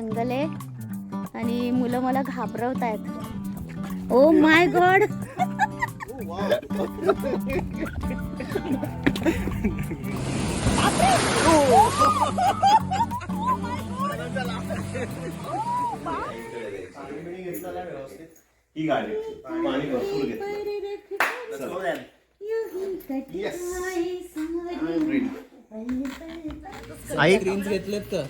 जंगल आहे आणि मुलं मला घाबरवत आहेत ओ माय गॉड ही गाडी पाणी भरपूर घेतलं आई ग्रीन्स घेतलेत का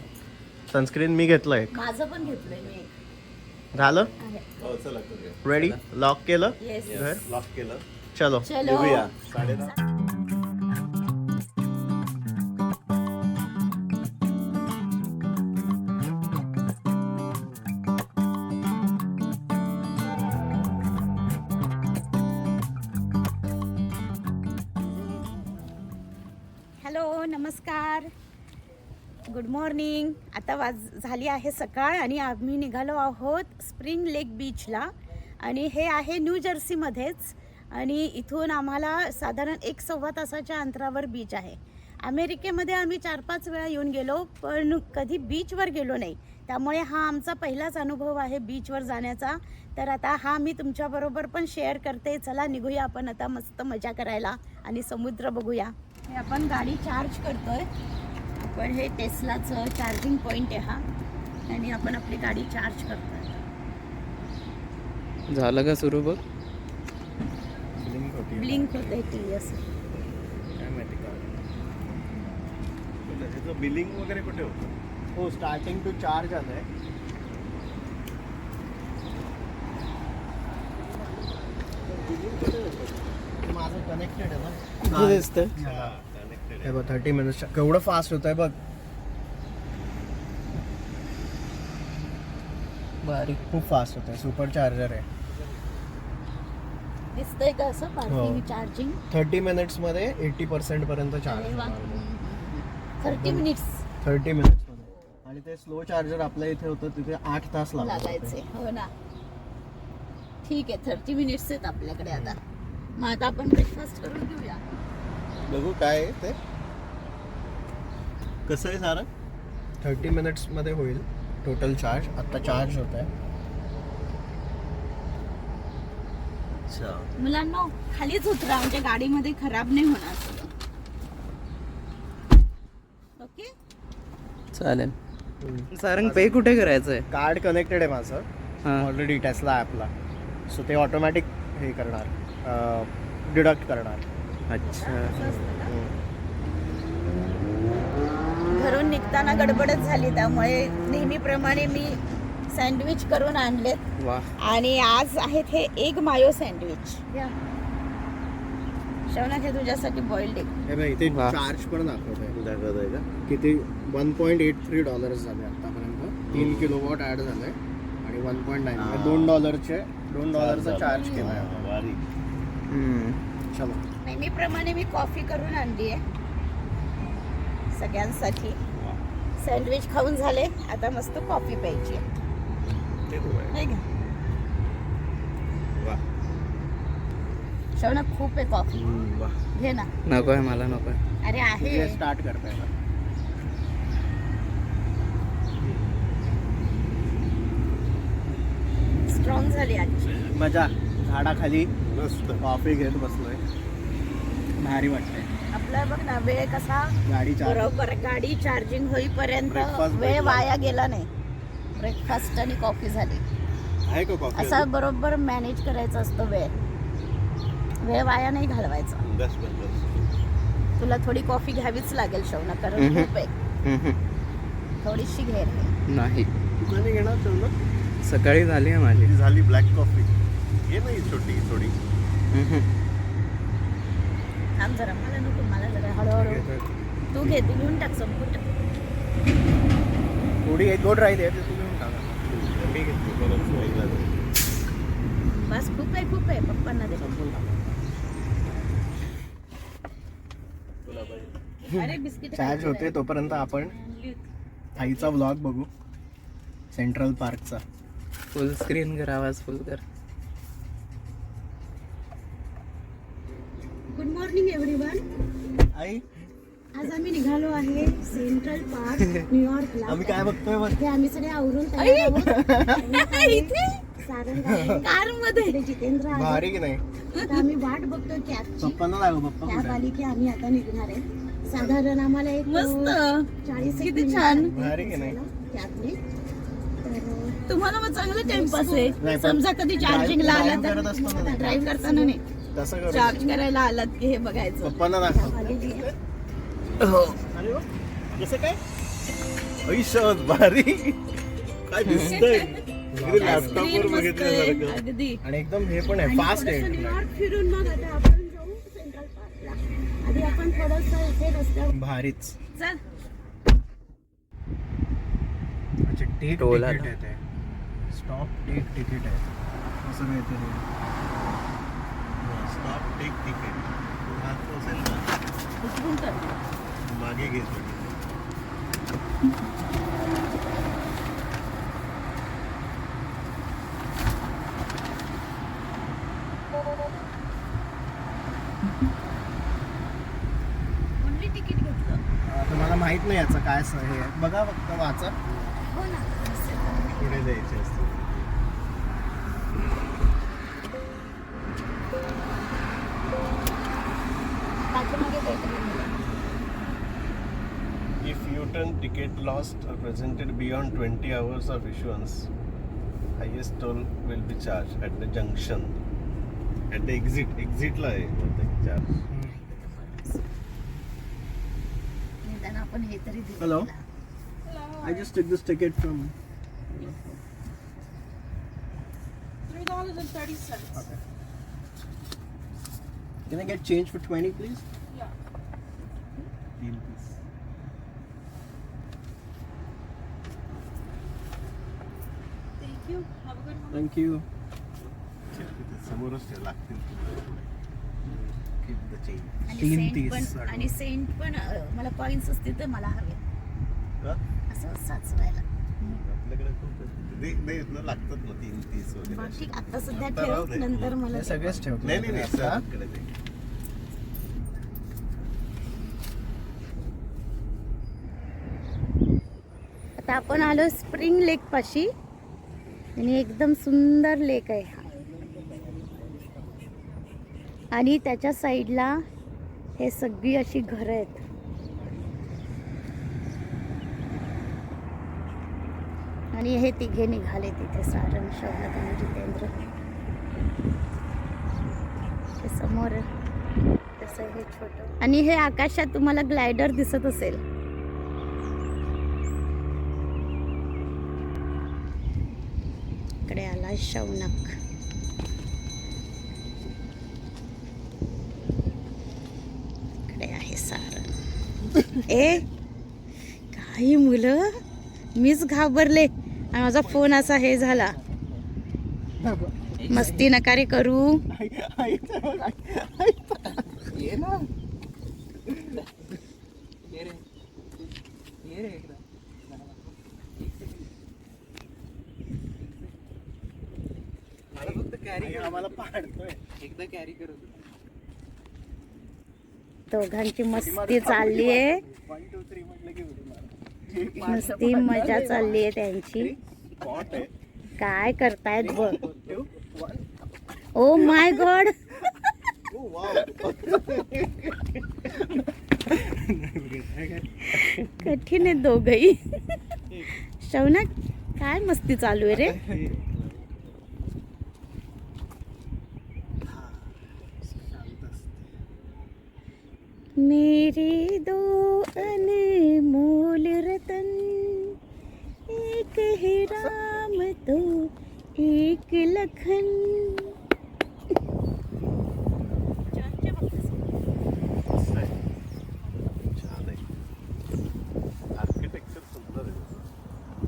सनस्क्रीन मी घेतलंय. माझं पण घेतलंय मी. एक. झालं? आहे. हो चला करूया. रेडी लॉक केलं? Yes. घर लॉक केलं. चलो. निघूया हॅलो नमस्कार. Good morning. आता वाज झाली आहे सकाळ आणि आम्ही निघालो आहोत स्प्रिंग लेक बीचला. आणि हे आहे न्यू जर्सीमध्येच. आणि इथून आम्हाला साधारण एक सव्वा तासाच्या अंतरावर बीच आहे. अमेरिकेमध्ये आम्ही चार पाच वेळा येऊन गेलो पण कधी बीचवर गेलो नाही. त्यामुळे हा आमचा पहिलाच अनुभव आहे बीचवर जाण्याचा. तर आता हा मी तुमच्याबरोबर पण शेअर करते. चला निघूया आपण आता मस्त मजा करायला आणि समुद्र बघूया. हे आपण गाडी चार्ज करतोय. आपण हे टेस्लाचं चार्जिंग पॉईंट आहे हा. आणि आपण आपली गाडी चार्ज करतोय. झालं का सुरू बघ. ब्लिंक होत आहे टी असं. काय माहिती का त्याचं बिलिंग वगैरे कुठे होतं? हो स्टार्टिंग टू चार्ज आलंय. माझं कनेक्टेड आहे ना. कनेक्टेड हे बघ थर्टी मिनिट्स केवढं फास्ट होत आहे बघ. बारीक खूप फास्ट होत आहे सुपर चार्जर आहे. दिसतंय का असं? पार्किंग. चार्जिंग थर्टी मिनिट्समध्ये एटी पर्सेंट पर्यंत चार्ज थर्टी मिनिट्स थर्टी मिनिट्समध्ये आणि ते स्लो चार्जर आपल्या इथे होतं तिथे आठ तास लागायचे हो ना. ठीक आहे थर्टी मिनिट्स आहेत आपल्याकडे आता. मग आता आपण ब्रेकफास्ट करून घेऊया. बघू काय आहे ते. कसं आहे सारं? थर्टी मिनिट्समध्ये होईल टोटल चार्ज. आत्ता चार्ज होत आहे. अच्छा. मुलांना खालीच उतरा. म्हणजे गाडीमध्ये खराब नाही होणार. सगळं ओके? चालेल. सारंग पे कुठे करायचंय? कार्ड कनेक्टेड आहे माझं. हा. ऑलरेडी टेस्ला ॲपला सो ते ऑटोमॅटिक हे करणार. डिडक्ट करणार. अच्छा. घरून निघताना गडबडच झाली त्यामुळे नेहमीप्रमाणे मी सँडविच करून आणलेत. आणि आज आहेत हे एग मायो सँडविच. शवनाथ हे तुझ्यासाठी बॉइल्ड एग हे बघ इथे वा. चार्ज पण दाखवत आहे दाखवत आहे का? किती? One point eight three dollars झाले आतापर्यंत. तीन किलो वॉट ॲड झालंय. आणि वन पॉईंट नाईन हा. दोन डॉलरचे दोन डॉलरचा चार्ज केला आहे. चलो. नेहमीप्रमाणे मी कॉफी करून आणली आहे. सगळ्यांसाठी. सँडविच खाऊन झाले. आता मस्त कॉफी प्यायची. नाही का. शवना खूप आहे कॉफी. घे ना. नको आहे मला नको आहे. अरे आहे. स्टार्ट करताय स्ट्रॉंग झाली आजची. मजा. झाडाखाली मस्त. कॉफी घेत बसलोय. भारी वाटतंय. आपला बघ ना वेळ कसा? गाडी चार्ज बरोबर गाडी चार्जिंग होईपर्यंत Breakfast वेळ भेटला. वाया गेला नाही. ब्रेकफास्ट आणि कॉफी झाली. आहे का कॉफी असा बरोबर मॅनेज करायचा असतो वेळ. वेळ वाया नाही घालवायचा. बस बस बस. तुला थोडी कॉफी घ्यावीच लागेल शवना कारण. खूप आहे. थोडीशी घे. रे. नाही घेणार ठेवलं सकाळी झाली आहे माझी. झाली ब्लॅक कॉफी हे नाही छोटी थोडी हम्म. थांब जरा मला नको मला जरा हळूहळू. तू घे तू घेऊन टाक टाक थोडी एक दोन राहिली आहे ते तू घेऊन टाका. मी घेतली बस खूप आहे खूप आहे पप्पांना दे. अरे बिस्किट चार्ज होते तोपर्यंत आपण थाईचा व्लॉग बघू. सेंट्रल पार्कचा फुल स्क्रीन कर आवाज फुल कर. मॉर्निंग एव्हरीवन आई. आज आम्ही निघालो आहे सेंट्रल पार्क न्यूयॉर्कला आम्ही काय बघतोय बघ इथे आम्ही सगळे आवरून तयार आहोत. इथे? सारंग कारमध्ये जितेंद्र आहे. भारी की नाही? आता आम्ही वाट बघतोय कॅबची पप्पांना लागू पप्पा कॅब कुठे? आली की आम्ही आता निघणार आहे. साधारण आम्हाला एक मस्त. चाळीस किती छान. भारी की नाही? कॅबने तर तुम्हाला मग चांगलं टाइमपास आहे. नाही, पण समजा कधी आला करत असताना तर नाही. ड्राईव्ह करताना नाही. चार्ज करायला आलात की हे बघायचं. अरे वा, कसं काय? ऐशत भारी. काय दिसतंय? आणि एकदम हे पण आहे फास्ट आहे. फिरून मग आता आपण जाऊ सेंट्रल पार्कला आधी आपण थोडस इथे रस्त्यावर भारीच. चल. अच्छा टेक. आहे ते स्टॉप टेक तिकीट आहे. असं स्टॉप टेक तिकीट हात पोसेल ना. उचलून मागे घे ओनली तिकीट घेतलं. आता मला माहीत नाही याचं काय स- हे आहे. बघा फक्त वाचा. हो ना. पुढे जायचे असते ticket lost or presented beyond 20 hours of issuance, highest toll will be charged at the junction. At the exit, exit ला आहे बहुतेक charge. निदान आपण हे तरी दिलं Hello? तिला. I just take this ticket from Three dollars and thirty cents. Can I get change for 20 please? तीन piece. Thank तिथे समोरच लागतील. आणि तीन सेंट तीस पण साडे. आणि सेंट पण अं, मला कॉइन्स असतील तर मला हवे? असं साचवायला आपल्याकडे खूप आहेत. दे दे ना लागतात ना तीन तीस वगैरे बरं, असे. ठीक आता सध्या ठेव. नंतर मला हे. सगळेच नाही नाही नाही. आता आपण आलो स्प्रिंग लेक पाशी आणि एकदम सुंदर लेक आहे हा. आणि त्याच्या साईडला हे सगळी अशी घरं आहेत. आणि हे तिघे निघाले तिथे सारण शौनक आणि जितेंद्र. समोर तसं हे छोट. आणि हे आकाशात तुम्हाला ग्लायडर दिसत असेल. इकडे आला शौनक. इकडे आहे सार. ए काही मुलं मीच घाबरले. आणि माझा फोन असा हे झाला. मस्ती नकारे करू ये ना ये रे ये रे एकदा मला फक्त कॅरी. आम्हाला पाडतोय. एकदा कॅरी. करत दोघांची मस्ती चालली आहे. वन टू थ्री म्हटलं की उडी मार. मस्ती मजा चालली आहे त्यांची. Spot आहे. काय करतायत बघ. one. Oh my God. Oh, wow. कठीण आहे दोघही. शौनक काय मस्ती चालू आहे रे? मेरे दो अनमोल रतन एक है राम तो एक लखन। छान आहे आर्किटेक्चर सुंदर आहे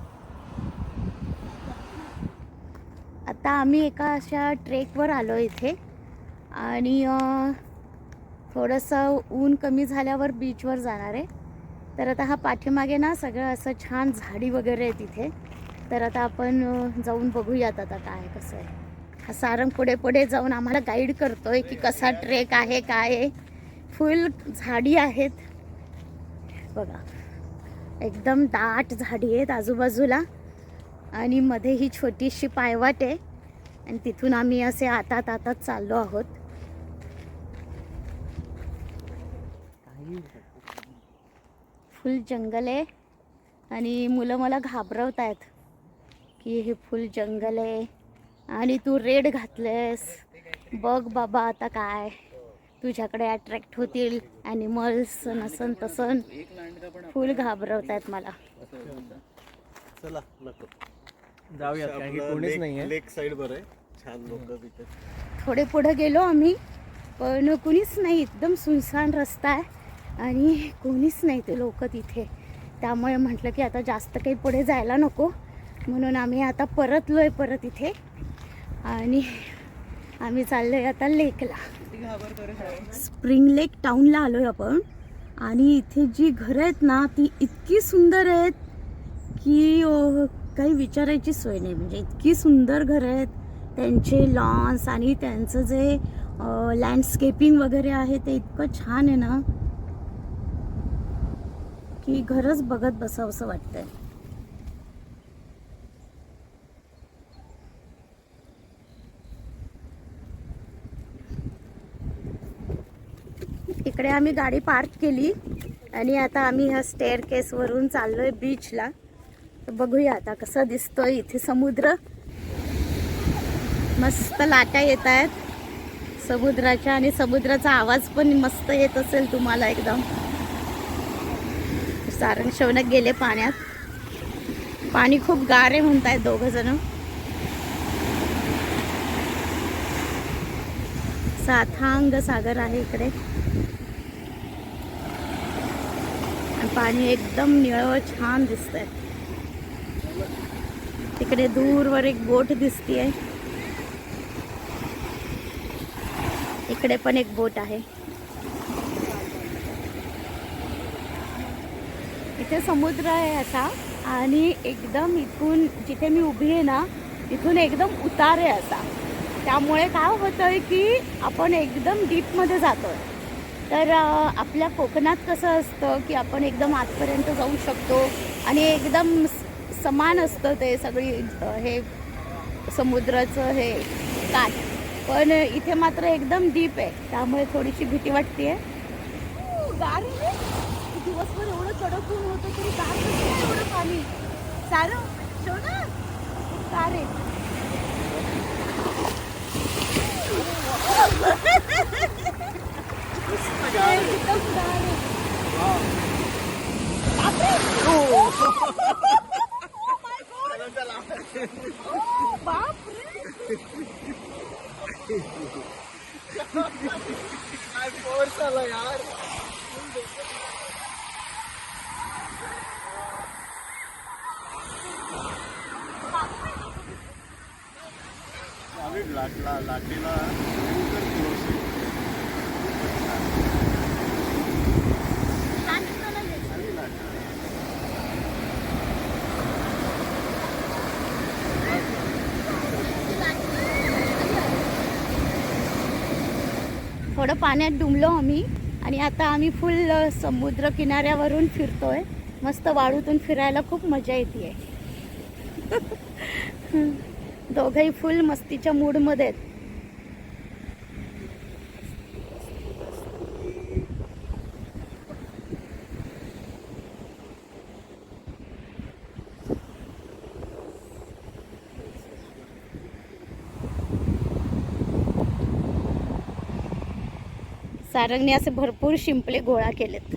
आता आम्ही एका अशा ट्रेकवर आलो इथे. आणि अं, थोडंसं ऊन कमी झाल्यावर बीचवर जाणार आहे. तर आता हा पाठीमागे ना सगळं असं छान झाडी वगैरे आहे तिथे. तर आता आपण जाऊन बघूयात आता काय कसं आहे. हा सारंग पुढे पुढे जाऊन आम्हाला गाईड करतोय की कसा ट्रेक आहे काय आहे. फुल झाडी आहेत. बघा. एकदम दाट झाडी आहेत आजूबाजूला. आणि मध्ये ही छोटीशी पायवाट आहे. आणि तिथून आम्ही असे आतात आतात चाललो आहोत. फुल जंगल आहे. आणि मुलं मला घाबरवत आहेत की हे फुल जंगल आहे. आणि तू रेड घातलेस बघ बाबा आता काय. तुझ्याकडे अट्रॅक्ट होतील ॲनिमल्स नसन तसन. फुल घाबरवत आहेत मला. चला नको. जाऊयात कारण की कोणीच नाहीये. लेक साईड बरं आहे. छान लोक तिथे. थोडे पुढे गेलो आम्ही पण कुणीच नाही. एकदम सुनसान रस्ता आहे. आणि कोणीच नाही ते लोक तिथे. त्यामुळे म्हटलं की आता जास्त काही पुढे जायला नको. म्हणून आम्ही आता परतलो आहे परत इथे. आणि आम्ही चाललो आहे आता लेकला. स्प्रिंग लेक टाऊनला आलो आहे आपण. आणि इथे जी घरं आहेत ना ती इतकी सुंदर आहेत की काही विचारायची सोय नाही. म्हणजे इतकी सुंदर घरं आहेत. त्यांचे लॉन्स आणि त्यांचं जे लँडस्केपिंग वगैरे आहे ते इतकं छान आहे ना. की घरच बघत बसावंसं वाटतंय. इकडे आम्ही गाडी पार्क केली आणि आता आम्ही ह्या स्टेअर केसवरून चाललोय बीचला तर बघूया आता कसं दिसतोय इथे समुद्र. मस्त लाटा येत आहेत. समुद्राच्या आणि समुद्राचा आवाज पण मस्त येत असेल तुम्हाला एकदम. सारंग शौनक गेले पाण्यात. पाणी खूप गार आहे म्हणतायत दोघ जण. साथांग सागर आहे इकडे. आणि पाणी एकदम निळं छान दिसतंय. तिकडे दूरवर एक बोट दिसतीये. इकडे पण एक बोट आहे. इथे समुद्र आहे असा आणि एकदम इथून जिथे मी उभी आहे ना इथून एकदम उतार आहे असा त्यामुळे काय होतंय की आपण एकदम डीपमध्ये जातोय. तर आपल्या कोकणात कसं असतं की आपण एकदम आतपर्यंत जाऊ शकतो आणि एकदम समान असतं ते सगळी हे समुद्राचं हे काठ. पण इथे मात्र एकदम डीप आहे. त्यामुळे थोडीशी भीती वाटते आहे दिवसभर एवढं कडक ऊन होतं तरी गार कसं काय एवढं पाणी सारं ठेव ना गार आहे एकदम गार आहे. आम्ही लाटला लाटेला थोडं पाण्यात डुंबलो आम्ही आणि आता आम्ही फुल समुद्र किनाऱ्यावरून फिरतोय. मस्त वाळूतून फिरायला खूप मजा येते दोघंही फुल मस्तीच्या मूडमध्ये आहेत. सारंगने असे भरपूर शिंपले गोळा केलेत.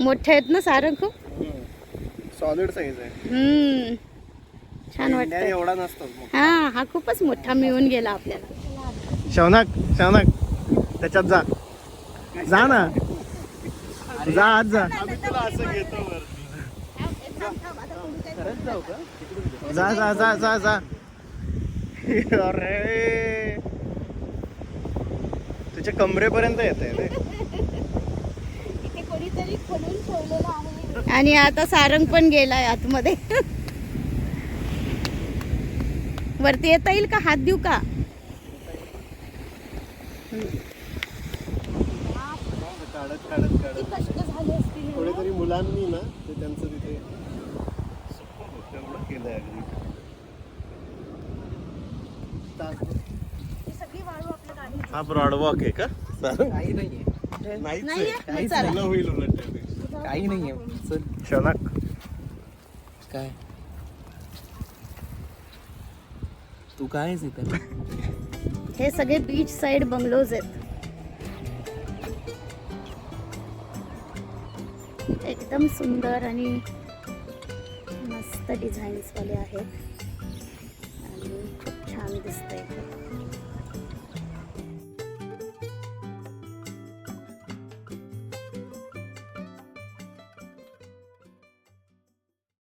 मोठे आहेत ना सारंग खूप? सॉलिड साईज आहे. हम्म. छान वाटतं एवढा नसतो. हा हा खूपच मोठा मिळून गेला आपल्याला. शौनक शौनक त्याच्यात जा. जा ना. जा आत जा. आम्ही तुला असं घेतो वरती. जा जा जा जा जा. अरे. तुझ्या कमरेपर्यंत येत आहे आणि आता सारंग पण गेलाय आतमध्ये. वरती येता येईल का? हात देऊ का? काढत काढत हे? कोणीतरी मुलांनी ना ते त्यांचं तिथे तेवढं केलंय अगदी ही हा ब्रॉडवॉक आहे का? काही नाहीये. नाहीये? आहे. चला. चांगलं होईल उलट काही नाहीये. चल. शनक काय? तू काय आहेस हे सगळे बीच साइड बंगलोज आहेत. एकदम सुंदर आणि मस्त डिझाईन्स वाले आहेत. आणि खूप छान दिसतंय.